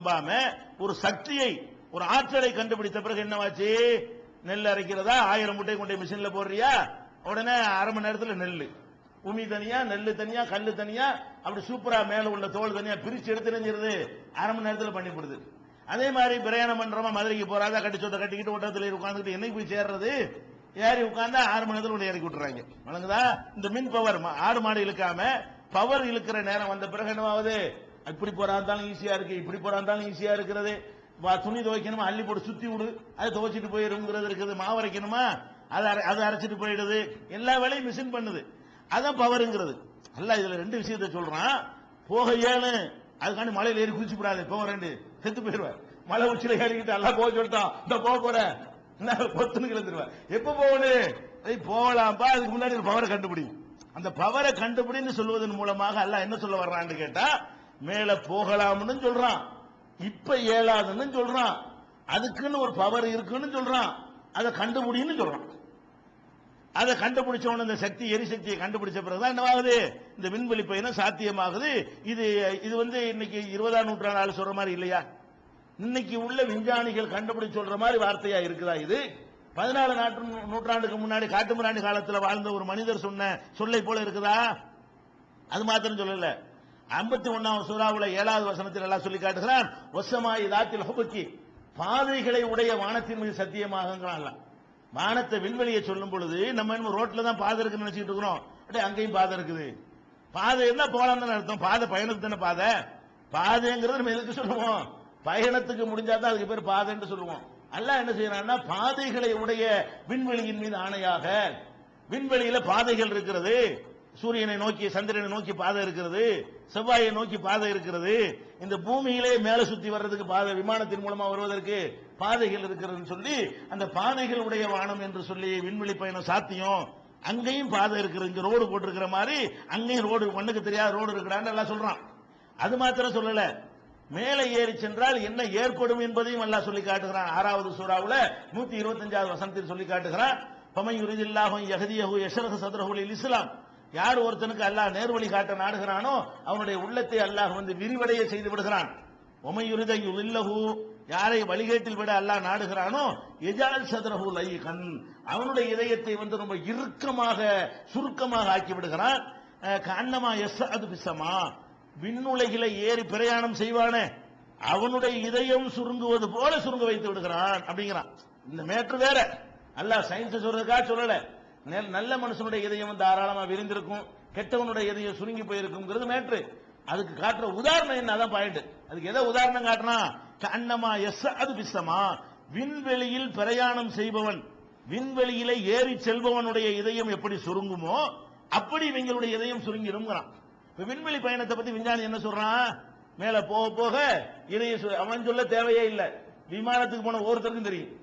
நம்பாம ஒரு சக்தியை ஒரு ஆற்றலை கண்டுபிடித்த பிறகு என்னவாச்சு? நெல் அரைக்கிறதா? ஆயிரம் முட்டை கொண்டு மிஷின்ல போடுறியா? உடனே அரை மணி நேரத்தில் நெல் உமி தனியா நெல் தனியா கல் தனியா அப்படி சூப்பரா மேல உள்ள தோல் தனியா பிரிச்சு எடுத்து நினைஞ்சிருது அரை மணி நேரத்தில் பண்ணி கொடுது அதே மாதிரி பிரயாணம் பண்றோமா மதுரைக்கு போறாதா? கட்டி சொத்தை கட்டிக்கிட்டு ஓட்டத்தில் உட்காந்துக்கிட்டு என்னைக்கு போய் சேர்றது? ஏறி உட்காந்தா ஆறு மணி நேரத்தில் உள்ள இறக்கி விட்டுறாங்க. வழங்குதா? இந்த மின் பவர் ஆடு மாடு இழுக்காம பவர் இழுக்கிற நேரம் வந்த பிறகு என்னவாவது இப்படி போறா இருந்தாலும் ஈஸியா இருக்கு இப்படி போறா இருந்தாலும் ஈஸியா இருக்கிறது. துணி துவைக்கணுமா? அள்ளி போட்டு சுத்தி விடு. அது துவைச்சிட்டு போயிருங்கிறது இருக்குது. மாவு அரைக்கணுமா? அதை அரை- அரைச்சிட்டு போயிடுது. எல்லா வேலையும் மிஷின் பண்ணுது. அதான் பவருங்கிறது அல்ல இதுல ரெண்டு விஷயத்தை சொல்றான். போக ஏழு அதுக்காண்டி மலையில ஏறி குதிச்சு விடாது போக ரெண்டு. செத்து போயிடுவார். மலை உச்சியில ஏறிக்கிட்டு எல்லாம் போக சொல்லிட்டான். இந்த போக போற. என்ன பொத்துன்னு கிளந்துருவேன் எப்ப போகணும்? போகலாம்ப்பா அதுக்கு முன்னாடி ஒரு பவரை கண்டுபிடி. அந்த பவரை கண்டுபிடின்னு சொல்வதன் மூலமாக அல்ல என்ன சொல்ல வர்றான்னு கேட்டா மேல போகலாம்னு சொல்றான். இப்ப ஏழாதுன்னு சொல்றான். அதுக்குன்னு ஒரு பவர் இருக்குன்னு சொல்றான். அதை கண்டுபிடின்னு சொல்றான். அதை கண்டுபிடிச்சவன இந்த சக்தி எரிசக்தியை கண்டுபிடிச்ச பிறகுதான் என்னவாகுது? இந்த விண்வெளி பயணம் சாத்தியமாகுது. இது இது வந்து இன்னைக்கு இருபதாம் நூற்றாண்டு ஆள் சொல்ற மாதிரி இல்லையா? இன்னைக்கு உள்ள விஞ்ஞானிகள் கண்டுபிடிச்சு சொல்ற மாதிரி வார்த்தையா இருக்குதா இது? பதினாலு நாட்டு நூற்றாண்டுக்கு முன்னாடி காட்டுமிராண்டி காலத்தில் வாழ்ந்த ஒரு மனிதர் சொன்ன சொல்லை போல இருக்குதா? அது மாத்திரம் சொல்லல. ஐம்பத்தி ஒன்னாம் சூறாவுல ஏழாவது வசனத்தில் எல்லாம் சொல்லி காட்டுகிறான் ஒசமாய் தாத்தில் ஹுபக்கி. பாதைகளை உடைய வானத்தின் மீது சத்தியமாக வானத்தை விண்வெளியை சொல்லும் பொழுது நம்ம என்ன ரோட்ல தான் பாதை இருக்குன்னு நினைச்சிட்டு இருக்கிறோம். அப்படியே அங்கேயும் பாதை இருக்குது. பாதை என்ன போகலாம் தானே அர்த்தம். பாதை பயணத்துக்கு தானே பாதை. பாதைங்கிறது நம்ம எதுக்கு சொல்லுவோம்? பயணத்துக்கு முடிஞ்சாதான் அதுக்கு பேர் பாதைன்னு சொல்லுவோம். அல்ல என்ன செய்யறான்னா பாதைகளை உடைய விண்வெளியின் மீது ஆணையாக விண்வெளியில பாதைகள் இருக்கிறது. சூரியனை நோக்கி சந்திரனை நோக்கி பாதை இருக்கிறது செவ்வாயை நோக்கி பாதை இருக்கிறது. இந்த பூமியிலே மேல சுத்தி வர்றதுக்கு பாதை விமானத்தின் மூலமா வருவதற்கு பாதைகள் இருக்கிறதுன்னு சொல்லி அந்த பாதைகள் உடைய வானம் என்று சொல்லி விண்வெளி பயணம் சாத்தியம். அங்கேயும் பாதை இருக்கிறது இங்க ரோடு போட்டிருக்கிற மாதிரி அங்கேயும் ரோடு மண்ணுக்கு தெரியாத ரோடு இருக்கிறான்னு எல்லாம் சொல்றான். அது மாத்திரம் சொல்லல. மேலே ஏறி சென்றால் என்ன ஏற்படும் என்பதையும் எல்லாம் சொல்லி காட்டுகிறான். ஆறாவது சூறாவுல நூத்தி இருபத்தஞ்சாவது வசனத்தில் சொல்லி காட்டுகிறான். பமை யுரிதில்லாஹும் யஹதியஹு யஷரஹு இஸ்லாம் யார் ஒருத்தனுக்கு அல்லாஹ் நேர்வழி காட்ட நாடுகிறானோ அவனுடைய உள்ளத்தை அல்லாஹ் வந்து விரிவடைய செய்து விடுகிறான். ஒமையுரிதை இல்லஹு யாரை வழிகேட்டில் விட அல்லாஹ் நாடுகிறானோ எஜால் சதுரஹு லைகன். அவனுடைய இதயத்தை வந்து ரொம்ப இறுக்கமாக சுருக்கமாக ஆக்கி விடுகிறான் கண்ணமா எஸ் அது பிசமா விண்ணுலகில ஏறி பிரயாணம் செய்வானே. அவனுடைய இதயம் சுருங்குவது போல சுருங்க வைத்து விடுகிறான் அப்படிங்கிறான். இந்த மேட்ரு வேற. அல்லாஹ் சயின்ஸ் சொல்றதுக்காக சொல்லலை. நல்ல மனுஷனுடைய இதயம் தாராளமா விரிந்திருக்கும் கெட்டவனுடைய இதயம் சுருங்கி போயிருக்குங்கிறது மேற்று அதுக்கு காட்டுற உதாரணம் என்ன? அதான் பாயிண்ட் அதுக்கு எதை உதாரணம் காட்டுனா கண்ணமா எஸ் அது பிசமா விண்வெளியில் பிரயாணம் செய்பவன் விண்வெளியில ஏறி செல்பவனுடைய இதயம் எப்படி சுருங்குமோ அப்படி இவங்களுடைய இதயம் சுருங்கிடும்ங்கிறான். இப்ப விண்வெளி பயணத்தை பத்தி விஞ்ஞானி என்ன சொல்றான்? மேல போக போக இதய சு- அவன் சொல்ல தேவையே இல்லை. விமானத்துக்கு போன ஒருத்தருக்கும் தெரியும்.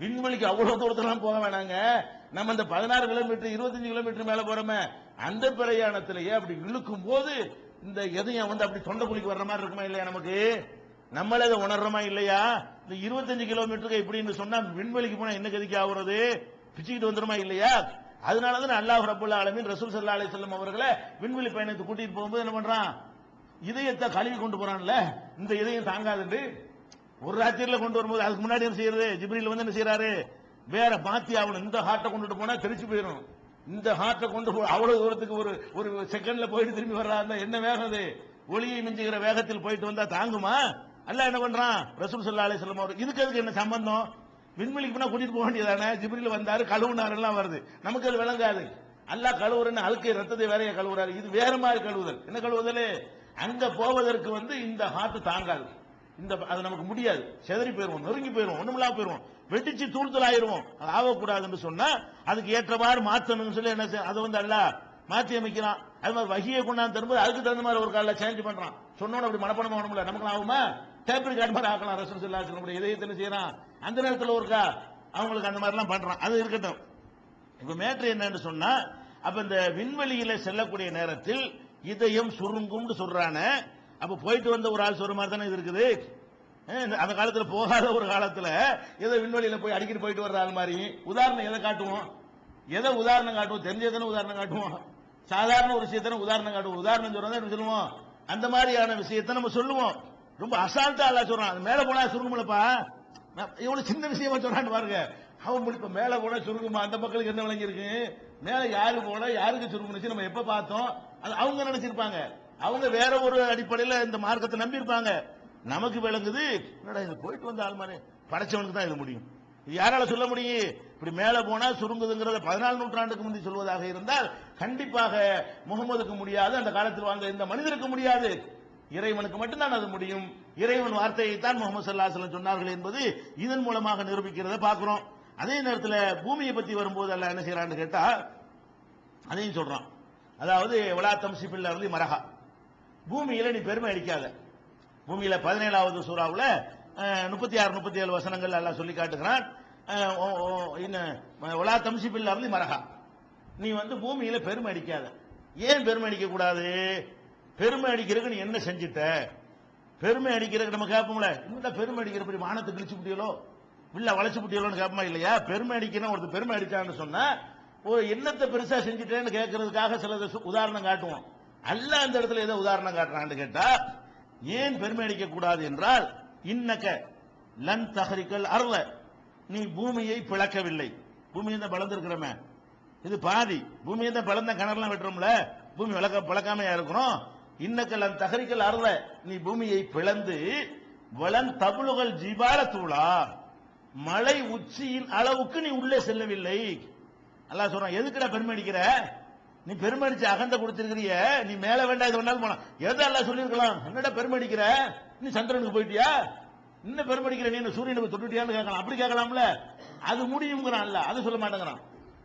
விண்வெளிக்கு அவ்வளவு தூரத்தெல்லாம் போக வேணாங்க. நம்ம இந்த பதினாறு கிலோமீட்டர் இருபத்தஞ்சு கிலோமீட்டர் மேல போறோமே அந்த பிரயாணத்திலேயே அப்படி இழுக்கும் போது இந்த எதையும் வந்து அப்படி தொண்டை குழிக்கு வர்ற மாதிரி இருக்குமா இல்லையா நமக்கு? நம்மளே அதை உணர்றோமா இல்லையா? இந்த இருபத்தஞ்சு கிலோமீட்டருக்கு இப்படின்னு சொன்னா விண்வெளிக்கு போனா என்ன கதிக்கு ஆகுறது? பிச்சுக்கிட்டு வந்துருமா இல்லையா? அதனாலதான் அல்லாஹ் ரபுல்லா ஆலமீன் ரசூல் சல்லா அலிசல்லம் அவர்களை விண்வெளி பயணத்தை கூட்டிட்டு போகும்போது என்ன பண்றான்? இதயத்தை கழுவி கொண்டு போறான்ல. இந்த இதயம் தாங்காதுண்டு ஒரு ராத்திரியில கொண்டு வரும்போது அதுக்கு முன்னாடி என்ன செய்யறது? ஜிப்ரில் வந்து என்ன செய்யறாரு வேற மாத்தி ஆகணும் இந்த ஹார்ட்டை கொண்டுட்டு போனா தெரிச்சு போயிடும் இந்த ஹார்ட்டை கொண்டு அவ்வளவு தூரத்துக்கு ஒரு ஒரு செகண்ட்ல போயிட்டு திரும்பி வர்றாருன்னா என்ன வேகம் அது? ஒளியை மிஞ்சுகிற வேகத்தில் போயிட்டு வந்தா தாங்குமா? அல்ல என்ன பண்றான்? ரசூல் சல்லா அலிஸ்லாம் அவர் இதுக்கு அதுக்கு என்ன சம்பந்தம்? விண்வெளிக்கு போனா கூட்டிட்டு போக வேண்டியதானே? ஜிப்ரில் வந்தாரு கழுவுனார் எல்லாம் வருது. நமக்கு அது விளங்காது. அல்லா கழுவுறன்னு அழுக்கை ரத்தத்தை வேறைய கழுவுறாரு? இது வேற மாதிரி கழுவுதல். என்ன கழுவுதல்? அங்க போவதற்கு வந்து இந்த ஹார்ட் தாங்காது. இந்த அது நமக்கு முடியாது. செதறி போயிருவோம் நொறுங்கி போயிருவோம் ஒண்ணுமில்லாம போயிருவோம். வெடிச்சு தூள்தல் ஆயிருவோம் அது ஆகக்கூடாதுன்னு சொன்னா அதுக்கு ஏற்றவாறு மாத்தணும்னு சொல்லி என்ன செய்ய- அதை வந்து அல்ல மாத்தி அமைக்கிறான். அது மாதிரி வகையை கொண்டாந்து தரும்போது அதுக்கு தகுந்த மாதிரி ஒரு காலில் சேஞ்ச் பண்றான். சொன்னோட அப்படி மனப்பணம் பண்ண நமக்கு ஆகுமா டேப் ரிகார்ட் மாதிரி ஆக்கலாம். ரசம் சொல்லா சொல்ல இதயத்தை என்ன செய்யறான். அந்த நேரத்தில் ஒருக்கா அவங்களுக்கு அந்த மாதிரிலாம் பண்றான். அது இருக்கட்டும். இப்போ மேட்ரு என்னன்னு சொன்னா அப்ப இந்த விண்வெளியில செல்லக்கூடிய நேரத்தில் இதயம் சுருங்கும்னு சொல்றானே அப்ப போயிட்டு வந்த ஒரு ஆள் சொல்ற மாதிரி தானே இது இருக்குது? இந்த- அந்த காலத்துல போகாத ஒரு காலத்துல ஏதோ விண்வெளியில போய் அடிக்கடி போயிட்டு வர்ற ஆள் மாதிரி. உதாரணம் எதை காட்டுவோம்? எதை உதாரணம் காட்டுவோம்? தெரிஞ்சதானே உதாரணம் காட்டுவோம். சாதாரண ஒரு விஷயத்தானே உதாரணம் காட்டுவோம். உதாரணம் சொல்றதா சொல்லுவோம். அந்த மாதிரியான விஷயத்தை நம்ம சொல்லுவோம். ரொம்ப அசால்ட்டா அல்ல சொல்றான். அது மேல போனா சுருங்குமலப்பா. நான் எவ்வளவு சின்ன விஷயமா சொல்றான்னு பாருங்க. அவன் இப்ப மேல போனா சுருங்குமா? அந்த மக்களுக்கு என்ன விளங்கி இருக்கு மேல யாரு போனா யாருக்கு சுருங்குனுச்சு நம்ம எப்ப பார்த்தோம்? அது அவங்க நினைச்சிருப்பாங்க. அவங்க வேற ஒரு அடிப்படையில் இந்த மார்க்கத்தை நம்பி இருப்பாங்க நமக்கு விளங்குது என்னடா இது போயிட்டு வந்த ஆள்மானே படைச்சவனுக்கு தான் இது முடியும். இது யாரால சொல்ல முடியும்? இப்படி மேல போனா சுருங்குதுங்கிறத பதினாலு நூற்றாண்டுக்கு முந்தி சொல்வதாக இருந்தால் கண்டிப்பாக முகமதுக்கு முடியாது அந்த காலத்தில் வாழ்ந்த இந்த மனிதருக்கு முடியாது. இறைவனுக்கு மட்டும்தான் அது முடியும். இறைவன் வார்த்தையை தான் முகமது சல்லாஹ் சொன்னார்கள் என்பது இதன் மூலமாக நிரூபிக்கிறத பார்க்கிறோம். அதே நேரத்தில் பூமியை பத்தி வரும்போது அல்ல என்ன செய்யறான்னு கேட்டா அதையும் சொல்றான். அதாவது வலா தம்சிபில் இருந்து மரகா பூமியில நீ பெருமை அடிக்காத. பூமியில பதினேழாவது சூறாவில் முப்பத்தி ஆறு முப்பத்தி ஏழு வசனங்கள் எல்லாம் சொல்லி காட்டுகிறான். ஓ, ஓ, ஒலா தம்சிபில் இருந்து மரகா நீ வந்து பூமியில பெருமை அடிக்காத. ஏன் பெருமை அடிக்க கூடாது பெருமை அடிக்கிறதுக்கு நீ என்ன செஞ்சிட்ட? பெருமை அடிக்கிறதுக்கு நம்ம கேட்போம்ல இந்த பெருமை அடிக்கிற பெரிய வானத்தை கிழிச்சு முடியலோ இல்ல வளைச்சு முடியலோன்னு கேட்போமா இல்லையா? பெருமை அடிக்கணும் ஒருத்தர் பெருமை அடிச்சான்னு சொன்னா ஒரு என்னத்தை பெருசா செஞ்சுட்டேன்னு கேட்கறதுக்காக சில உதாரணம் காட்டுவோம். அல்ல அந்த இடத்துல ஏதோ உதாரணம் காட்டுறான்னு கேட்டா ஏன் பெருமை அடிக்க கூடாது என்றால் இன்னக்க லன் தகரிக்கல் அருள நீ பூமியை பிளக்கவில்லை. பூமியை தான் பிளந்திருக்கிறமே? இது பாதி. பூமியை தான் பிளந்த கிணறுலாம் வெட்டுறோம்ல? பூமி விளக்க பிளக்காமையா இருக்கிறோம் இன்னக்கல் அந்த தகரிக்கல் அருள நீ பூமியை பிளந்து வளன் தபுளுகள் ஜிபால தூளா மலை உச்சியின் அளவுக்கு நீ உள்ளே செல்லவில்லை. நல்லா சொல்றான் எதுக்குடா பெருமை அடிக்கிற நீ பெருமடிச்சு அகந்த கொடுத்திருக்கிறிய நீ மேல வேண்டாம் இது வேணாலும் போனா எதை எல்லாம் சொல்லியிருக்கலாம்? என்னடா பெருமடிக்கிற? நீ சந்திரனுக்கு போயிட்டியா? இன்னும் பெருமடிக்கிற? நீ என்ன சூரியனுக்கு தொட்டுட்டியான்னு கேட்கலாம். அப்படி கேட்கலாம்ல. அது முடியுங்கிறான் இல்ல. அது சொல்ல மாட்டேங்கிறான்.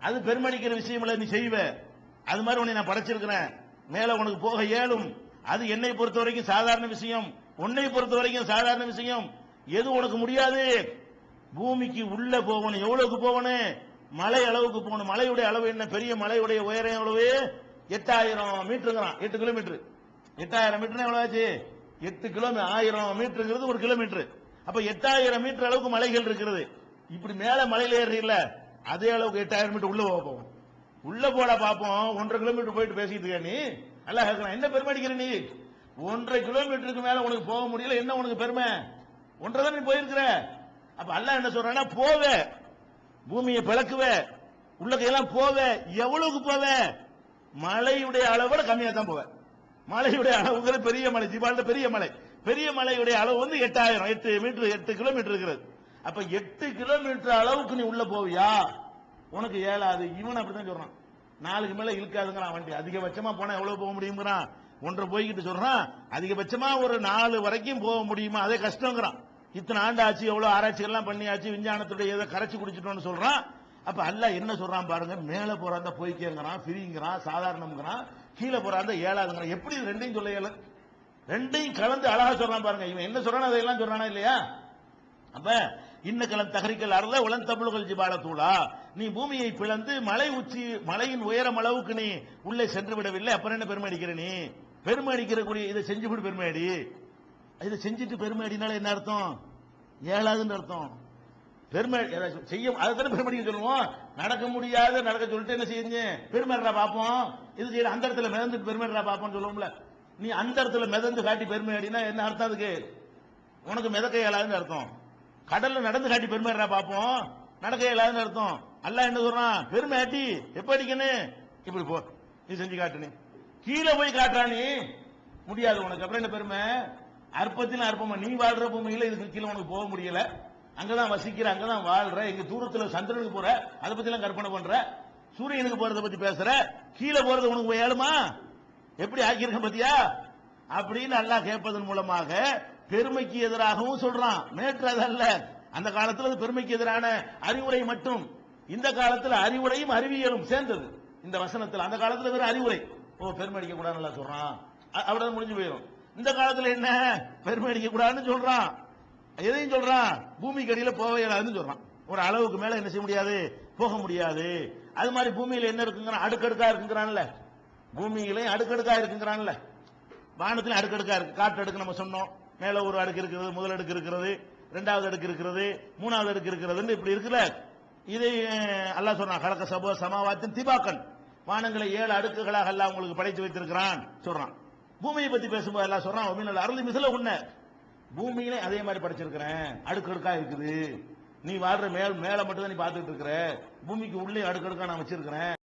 அது பெருமடிக்கிற விஷயம்ல நீ செய்வ. அது மாதிரி உன்னை நான் படைச்சிருக்கிறேன். மேல உனக்கு போக இயலும். அது என்னை பொறுத்த வரைக்கும் சாதாரண விஷயம். உன்னை பொறுத்த வரைக்கும் சாதாரண விஷயம். எது உனக்கு முடியாது? பூமிக்கு உள்ள போகணும். எவ்வளவுக்கு போகணும்? மலை அளவுக்கு போகணும். மலையுடைய அளவு என்ன? பெரிய மலையுடைய உயரம் எவ்வளவு? எட்டாயிரம் மீட்டருங்கிறான். எட்டு கிலோமீட்டர் எட்டாயிரம் மீட்டர் எவ்வளவு ஆச்சு? எட்டு கிலோமீட்டர் ஆயிரம் மீட்டருங்கிறது ஒரு கிலோமீட்டர் அப்ப எட்டாயிரம் மீட்டர் அளவுக்கு மலைகள் இருக்கிறது. இப்படி மேல மலையில ஏறல அதே அளவுக்கு எட்டாயிரம் மீட்டர் உள்ள போவோம். உள்ள போட பார்ப்போம். ஒன்றரை கிலோமீட்டர் போயிட்டு பேசிட்டு இருக்க நீ? நல்லா கேட்கலாம். என்ன பெருமை அடிக்கிற நீ? ஒன்றரை கிலோமீட்டருக்கு மேல உனக்கு போக முடியல. என்ன உனக்கு பெருமை? ஒன்றரை தான் நீ போயிருக்கிற. அப்ப அல்ல என்ன சொல்றான்னா போவே. பூமியை பிளக்குவ உள்ளக்கையெல்லாம் போவ எவ்வளவுக்கு போவ? மழையுடைய அளவோட கம்மியா தான் போவ. மலையுடைய அளவுங்கிறது பெரிய மலை ஜிபால்ட பெரிய மலை. பெரிய மலையுடைய அளவு வந்து எட்டாயிரம் எட்டு மீட்டர் எட்டு கிலோமீட்டர் இருக்கிறது. அப்ப எட்டு கிலோமீட்டர் அளவுக்கு நீ உள்ள போவியா? உனக்கு ஏழாது. இவன் அப்படிதான் சொல்றான். நாலுக்கு மேல இழுக்காதுங்கிறான் வண்டி அதிகபட்சமா போனா எவ்வளவு போக முடியுங்கிறான் ஒன்றை போய்கிட்டு சொல்றான். அதிகபட்சமா ஒரு நாலு வரைக்கும் போக முடியுமா? அதே கஷ்டங்கிறான். இத்தனை ஆண்டு ஆச்சு எவ்வளவு ஆராய்ச்சிகள்லாம் பண்ணியாச்சு விஞ்ஞானத்துடைய இதை கரைச்சி குடிச்சிட்டோம்னு சொல்றான். அப்ப அல்ல என்ன சொல்றான் பாருங்க மேல போறாந்த போய்க்கேங்கிறான் ஃப்ரீங்கிறான் சாதாரணம்ங்கிறான் கீழே போறாந்த ஏழாதுங்கிறான். எப்படி ரெண்டையும் சொல்ல இயலும்? ரெண்டையும் கலந்து அழகா சொல்றான் பாருங்க. இவன் என்ன சொல்றானோ அதையெல்லாம் சொல்றானா இல்லையா? அப்ப இன்னக்கலம் தகரிக்கல் அருள உலன் தமிழ்கள் ஜிபால தூளா. நீ பூமியை பிளந்து மலை உச்சி மலையின் உயரம் அளவுக்கு நீ உள்ளே சென்று விடவில்லை அப்புறம் என்ன பெருமை அடிக்கிற நீ? பெருமை அடிக்கிற கூடிய இதை செஞ்சு விடு பெருமை அடி. இதை செஞ்சுட்டு பெருமை அடினால என்ன அர்த்தம்? ஏழாதுன்னு அர்த்தம். பெருமை எதை செய்ய அதுதானே பெருமை சொல்லுவோம்? நடக்க முடியாத நடக்க சொல்லிட்டு என்ன செய்யுங்க பெருமைடா பார்ப்போம் இது செய்யற அந்த இடத்துல மிதந்துட்டு பெருமைடா பார்ப்போம் சொல்லுவோம்ல. நீ அந்த இடத்துல மிதந்து காட்டி பெருமை அடினா என்ன அர்த்தம் அதுக்கு? உனக்கு மிதக்க இயலாதுன்னு அர்த்தம். கடல்ல நடந்து காட்டி பெருமைடா பார்ப்போம் நடக்க இயலாதுன்னு அர்த்தம். அல்ல என்ன சொல்றான்? பெருமை ஆட்டி எப்ப அடிக்கணும் இப்படி போ. நீ செஞ்சு காட்டுனே கீழே போய் காட்டுறா நீ. முடியாது உனக்கு. அப்புறம் என்ன பெருமை? அற்பத்தில் அற்பமா நீ வாழ்ற பூமியில இதுக்கு கீழே உனக்கு போக முடியல. அங்கதான் வசிக்கிற அங்கதான் வாழ்ற எங்க தூரத்துல சந்திரனுக்கு போற அதை பத்தி எல்லாம் கற்பனை பண்ற. சூரியனுக்கு போறதை பத்தி பேசுற. கீழே போறது உனக்கு ஏழுமா? எப்படி ஆக்கியிருக்க பத்தியா? அப்படின்னு நல்லா கேட்பதன் மூலமாக பெருமைக்கு எதிராகவும் சொல்றான். நேற்று அதல்ல அந்த காலத்தில் அது பெருமைக்கு எதிரான அறிவுரை மட்டும். இந்த காலத்தில் அறிவுரையும் அறிவியலும் சேர்ந்தது. இந்த வசனத்தில் அந்த காலத்தில் வேற அறிவுரை. ஓ பெருமை அடிக்க நல்லா சொல்றான். அவ்வளவு முடிஞ்சு போயிடும் இந்த காலத்துல என்ன? பெருமை அடிக்க கூடாதுன்னு சொல்றான். எதையும் சொல்றான்? பூமிக்கு அடியில போக இயலாதுன்னு சொல்றான். ஒரு அளவுக்கு மேல என்ன செய்ய முடியாது? போக முடியாது. அது மாதிரி பூமியில என்ன இருக்குங்கிறான் அடுக்கடுக்கா இருக்குங்கிறான்ல. பூமியிலையும் அடுக்கடுக்கா இருக்குங்கிறான்ல. வானத்திலும் அடுக்கடுக்கா இருக்கு. காற்று அடுக்கு நம்ம சொன்னோம். மேல ஒரு அடுக்கு இருக்கிறது முதல் அடுக்கு இருக்கிறது ரெண்டாவது அடுக்கு இருக்கிறது மூணாவது அடுக்கு இருக்கிறதுன்னு இப்படி இருக்குல்ல. இதை அல்லா அல்லாஹ் சொன்னான் கலக்க சபோ சமாவாத்தின் திபாக்கன். வானங்களை ஏழு அடுக்குகளாக எல்லாம் உங்களுக்கு படைத்து வைத்திருக்கிறான். சொல்றான். பூமியை பத்தி பேசும்போது எல்லாம் சொல்றான் ஒமினல் அருள் மிசில உன்ன. பூமியிலே அதே மாதிரி படைச்சிருக்கிறேன். அடுக்கடுக்கா இருக்குது. நீ வாழ்ற மேல் மேல மட்டும் தான் நீ பார்த்துட்டு இருக்கிற. பூமிக்கு உள்ளே அடுக்கடுக்கா நான் வச்சிருக்கிறேன்.